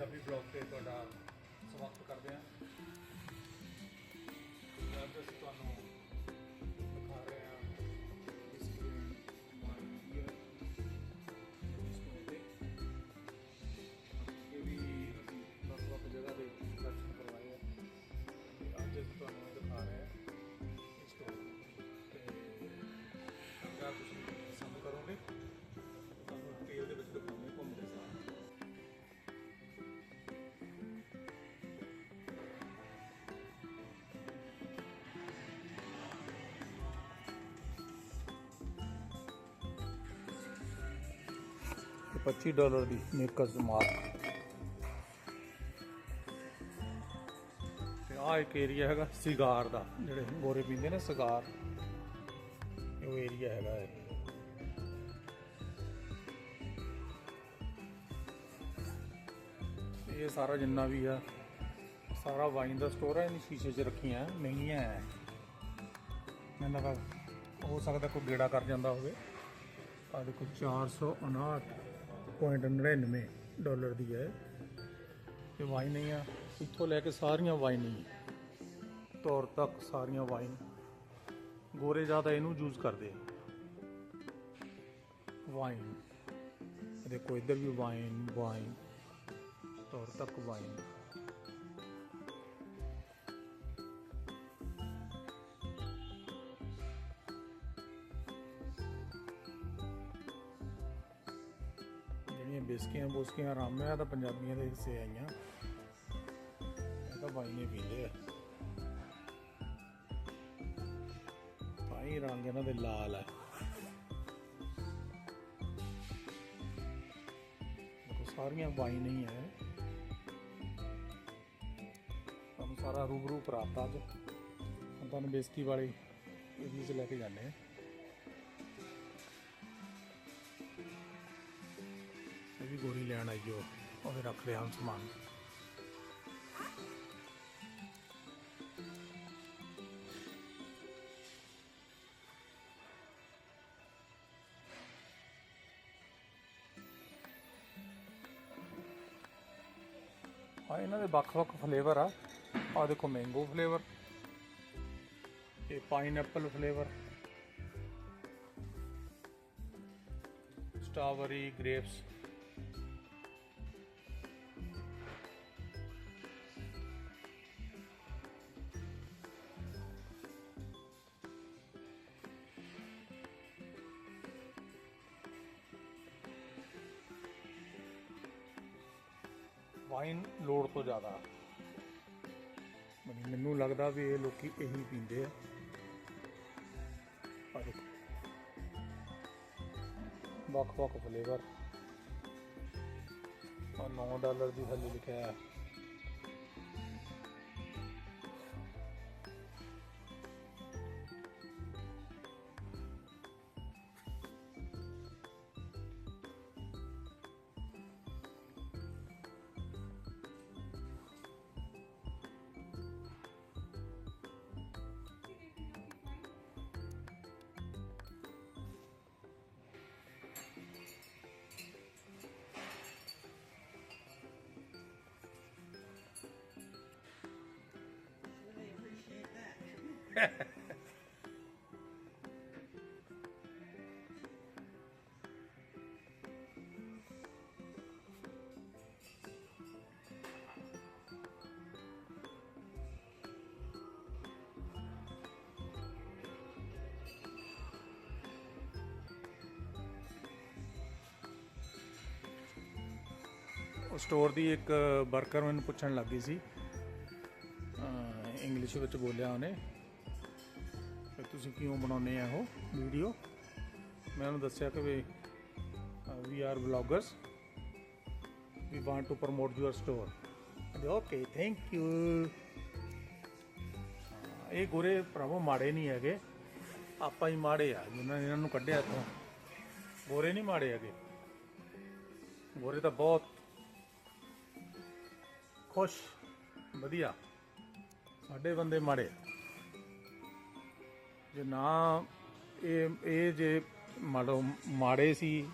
Punjabi blog ਤੇ ਤੁਹਾਡਾ ਸਵਾਗਤ ਕਰਦੇ ਹਾਂ। ਅੱਜ ਅਸੀਂ ਤੁਹਾਨੂੰ 125 ਡਾਲਰ ਦੀ ਮੇਕਰਸ ਮਾਰਕ ਤੇ ਆ ਇੱਕ ਏਰੀਆ ਹੈਗਾ ਸਿਗਾਰ ਦਾ, ਜਿਹੜੇ ਗੋਰੇ ਪੀਂਦੇ ਨੇ ਸਿਗਾਰ। ਉਹ ਏਰੀਆ ਹੈਗਾ ਇਹ। ਇਹ ਸਾਰਾ ਜਿੰਨਾ ਵੀ ਆ, ਸਾਰਾ ਵਾਈਨ ਦਾ ਸਟੋਰ ਹੈ ਇਹਨੀ ਸ਼ੀਸ਼ੇ 'ਚ ਰੱਖੀਆਂ, ਮਹਿੰਗੀਆਂ ਹੈ ਮੈਨੂੰ ਲੱਗਾ ਹੋ ਸਕਦਾ ਕੋਈ ਗੇੜਾ ਕਰ ਜਾਂਦਾ ਹੋਵੇ। ਆ ਦੇਖੋ 459 459.99 ਡਾਲਰ ਦੀ ਹੈ। ਇਹ ਵਾਈਨ ਆ। ਇੱਥੋਂ ਲੈ ਕੇ ਸਾਰੀਆਂ ਵਾਈਨ ਹੀ ਤੌਰ ਤੱਕ ਸਾਰੀਆਂ ਵਾਈਨ ਗੋਰੇ ਜ਼ਿਆਦਾ ਇਹਨੂੰ ਯੂਜ਼ ਕਰਦੇ ਆ। ਵਾਈਨ ਦੇਖੋ, ਇੱਧਰ ਵੀ ਵਾਈਨ ਵਾਈਨ ਤੌਰ ਤੱਕ ਵਾਈਨ ਜਿਹੜੀਆਂ ਬਿਸਕੀਆਂ ਬੁਸਕੀਆਂ ਰਾਮਿਆ ਤਾਂ ਪੰਜਾਬੀਆਂ ਦੇ ਹਿੱਸੇ ਆਈਆਂ ਇਹ ਤਾਂ ਬਾਈ ਨੇ ਪੀਂਦੇ ਆ। ਭਾਈ ਰੰਗ ਇਹਨਾਂ ਦੇ ਲਾਲ ਹੈ ਸਾਰੀਆਂ ਵਾਈਨ ਹੀ ਹੈ ਤੁਹਾਨੂੰ ਸਾਰਾ ਰੂਬਰੂ ਕਰਾਤਾ ਅੱਜ। ਤੁਹਾਨੂੰ ਬੇਸਕੀ ਵਾਲੀ ਏਰੀਏ 'ਚ ਲੈ ਕੇ ਜਾਂਦੇ ਆ। ਗੋਰੀ ਲੈਣ ਆਈ ਉਹ ਉਹਦੇ ਰੱਖ ਲਿਆ ਹੁਣ ਸਮਾਨ। ਆ, ਇਹਨਾਂ ਦੇ ਵੱਖ-ਵੱਖ ਫਲੇਵਰ ਆ। ਆ ਦੇਖੋ ਮੈਂਗੋ ਫਲੇਵਰ ਇਹ pineapple flavour strawberry grapes wine ਲੋੜ ਤੋਂ ਜ਼ਿਆਦਾ। ਮੈਨੂੰ ਲੱਗਦਾ ਵੀ ਇਹ ਲੋਕੀ ਇਹੀ ਪੀਂਦੇ ਆ। ਆ ਵੱਖ ਵੱਖ ਫਲੇਵਰ ਆ 9 ਡਾਲਰ ਦੀ ਥੱਲੇ ਲਿਖਿਆ ਹੈ। ਸਟੋਰ ਦੀ ਇੱਕ ਵਰਕਰ ਮੈਨੂੰ ਪੁੱਛਣ ਲੱਗੀ ਸੀ। ਇੰਗਲਿਸ਼ ਵਿੱਚ ਬੋਲਿਆ ਉਹਨੇ। ਕਿ ਤੁਸੀਂ ਕਿਉਂ ਬਣਾਉਂਦੇ ਆ ਉਹ ਵੀਡੀਓ ਮੈਂ ਉਹਨੂੰ ਦੱਸਿਆ ਕਿ we we are bloggers we want to promote your store okay thank you ਇਹ ਗੋਰੇ ਭਰਾਵੋ ਮਾੜੇ ਨਹੀਂ ਹੈਗੇ। ਆਪਾਂ ਹੀ ਮਾੜੇ ਆ, ਜਿਨ੍ਹਾਂ ਨੇ ਇਹਨਾਂ ਨੂੰ ਕੱਢਿਆ ਇੱਥੋਂ। ਗੋਰੇ ਨਹੀਂ ਮਾੜੇ ਹੈਗੇ। ਗੋਰੇ ਤਾਂ ਬਹੁਤ ਖੁਸ਼, ਵਧੀਆ। ਸਾਡੇ ਬੰਦੇ ਮਾੜੇ ਜੇ ਨਾ ਇਹ ਇਹ ਜੇ ਮਾੜੋ ਮਾੜੇ ਸੀ